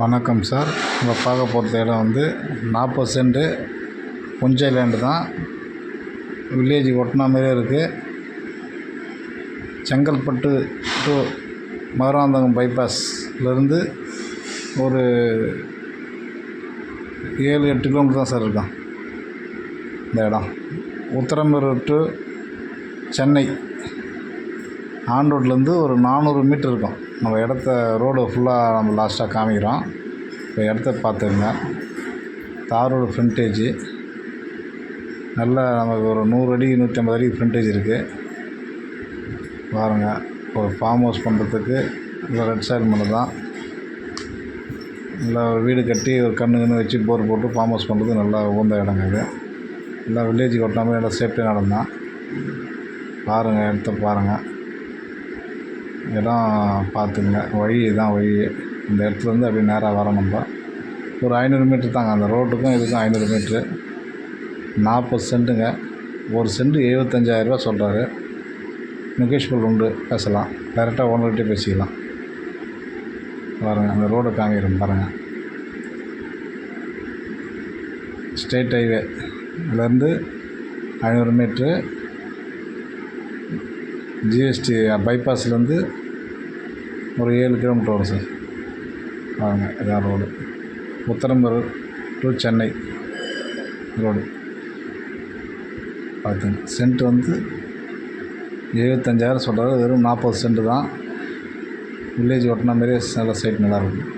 வணக்கம் சார். நம்ம பார்க்க போகிற இடம் வந்து நாற்பது சென்ட்டு புஞ்சை லேண்டு தான். வில்லேஜ் ஒட்டின மாதிரியே இருக்குது செங்கல்பட்டு டு மதுராந்தகம் பைபாஸ்லேருந்து ஒரு ஏழு எட்டு கிலோமீட்டர் தான் சார் இருக்கும். இந்த இடம். உத்தரமேரூர் டு சென்னை. ஆன் ரோட்லேருந்து ஒரு நானூறு மீட்ரு இருக்கும். நம்ம இடத்த ரோடு ஃபுல்லாக நம்ம லாஸ்ட்டாக காமிக்கிறோம். இப்போ இடத்த பார்த்துங்க தார் ரோடு ஃப்ரண்டேஜு நல்லா நமக்கு ஒரு நூறு அடி நூற்றி ஐம்பது அடி ஃப்ரண்டேஜ் இருக்குது பாருங்க ஒரு ஃபார்ம் ஹவுஸ் பண்ணுறதுக்கு இல்லை ரெட் சைடு மட்டும் தான். நல்லா ஒரு வீடு கட்டி ஒரு கன்று கன்று வச்சு போர் போட்டு ஃபார்ம் ஹவுஸ் பண்ணுறது நல்லா உகந்த இடங்க இது. எல்லாம் வில்லேஜுக்கு ஒட்டாமல் நல்லா சேஃப்டியாக நடந்தான். பாருங்கள் இடத்த பாருங்கள் இடம் பார்த்துங்க. வழி இதுதான் வழி இந்த இடத்துலேருந்து அப்படியே நேராக வரோம் நம்ம. ஒரு ஐநூறு மீட்ரு தாங்க. அந்த ரோட்டுக்கும் இதுக்கும் ஐநூறு மீட்ரு நாற்பது சென்ட்டுங்க. ஒரு சென்ட்டு எழுபத்தஞ்சாயிரரூபா சொல்கிறாரு நெகோஷியபிள் உண்டு. பேசலாம். டைரெக்டாக ஓனர்கிட்டே பேசிக்கலாம். பாருங்கள் அந்த ரோடு காமிக்கிறேன் பாருங்கள் ஸ்டேட் ஹைவேலேருந்து ஐநூறு மீட்ரு ஜிஎஸ்டி பைபாஸ்லேருந்து ஒரு ஏழு கிலோமீட்டர் வரும் சார். வாங்க இதான் ரோடு உத்தரம்பர் டு சென்னை ரோடு பார்த்துங்க சென்ட் வந்து எழுபத்தஞ்சாயிரம் சொல்கிறாரு வெறும் நாற்பது சென்ட்டு தான். வில்லேஜ் ஒட்டின மாதிரியே நல்ல சைட் நல்லாயிருக்கும்